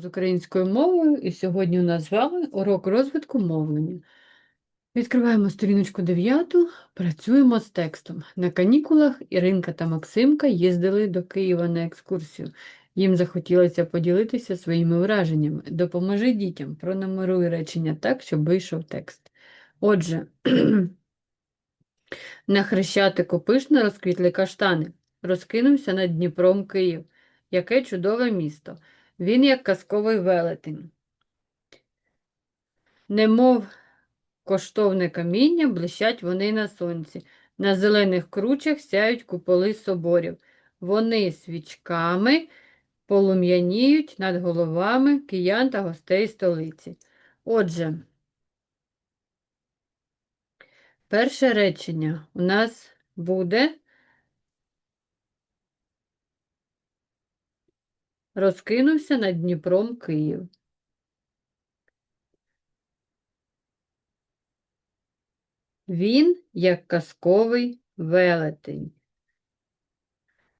з українською мовою, і сьогодні у нас з вами урок розвитку мовлення. Відкриваємо сторіночку 9, працюємо з текстом. На канікулах Іринка та Максимка їздили до Києва на екскурсію. Їм захотілося поділитися своїми враженнями. Допоможи дітям, пронумеруй речення так, щоб вийшов текст. Отже, на Хрещатику пишно розквітли каштани. Розкинувся над Дніпром Київ. Яке чудове місто! Він як казковий велетень. Немов коштовне каміння, блищать вони на сонці. На зелених кручах сяють куполи соборів. Вони свічками полум'яніють над головами киян та гостей столиці. Отже, перше речення у нас буде розкинувся над Дніпром Київ. Він як казковий велетень.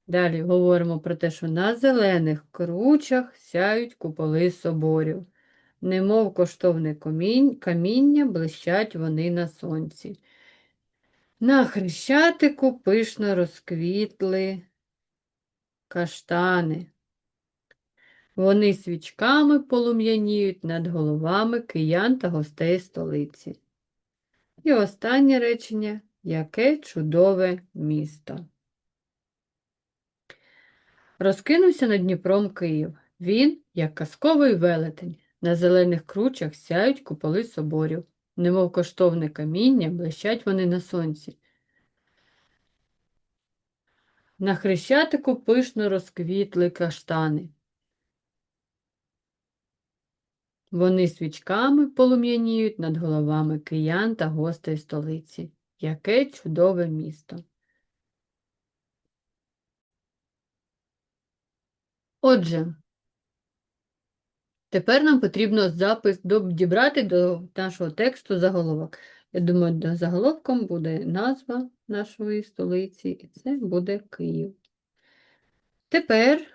Далі говоримо про те, що на зелених кручах сяють куполи соборів. Немов коштовне каміння, блищать вони на сонці. На хрещатику пишно розквітли каштани. Вони свічками полум'яніють над головами киян та гостей столиці. І останнє речення яке чудове місто. Розкинувся над Дніпром Київ. Він, як казковий велетень, на зелених кручах сяють куполи соборів, немов коштовне каміння, блищать вони на сонці. На хрещатику пишно розквітли каштани. Вони свічками полум'яніють над головами киян та гостей столиці. Яке чудове місто! Отже, тепер нам потрібно запис дібрати до нашого тексту заголовок. Я думаю, до заголовком буде назва нашої столиці, і це буде Київ. Тепер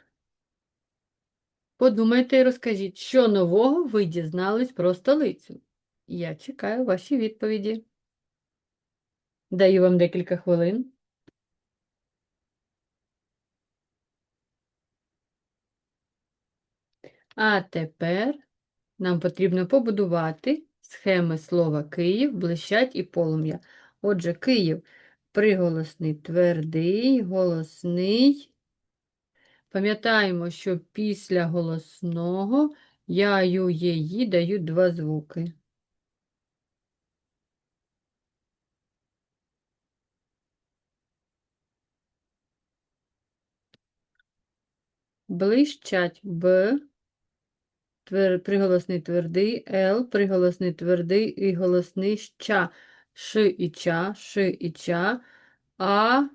подумайте і розкажіть, що нового ви дізнались про столицю. Я чекаю ваші відповіді. Даю вам декілька хвилин. А тепер нам потрібно побудувати схеми слова Київ, блищать і полум'я. Отже, Київ приголосний твердий, голосний. Пам'ятаємо, що після голосного я, ю, є, ї дають два звуки. Блищать Б, твер, приголосний твердий, Л, приголосний твердий і голосний ща, Ш і ча, Ш і ча, А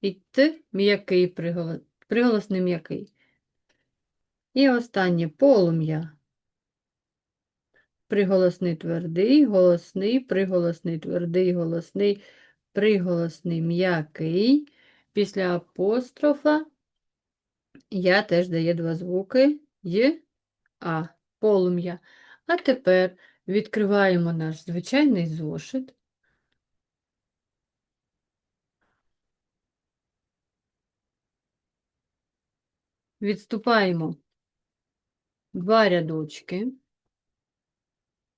і Т м'який приголос, приголосний м'який. І останнє полум'я. Приголосний твердий, голосний, приголосний твердий, голосний, приголосний м'який. Після апострофа я теж дає два звуки Й, А, полум'я. А тепер відкриваємо наш звичайний зошит. Відступаємо два рядочки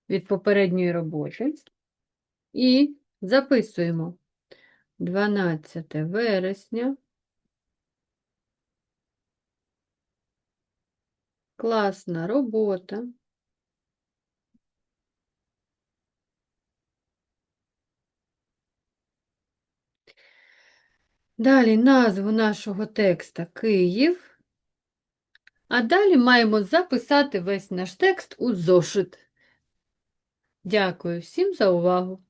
від попередньої роботи і записуємо 12 вересня. Класна робота. Далі назву нашого текста Київ. А далі маємо записати весь наш текст у зошит. Дякую всім за увагу!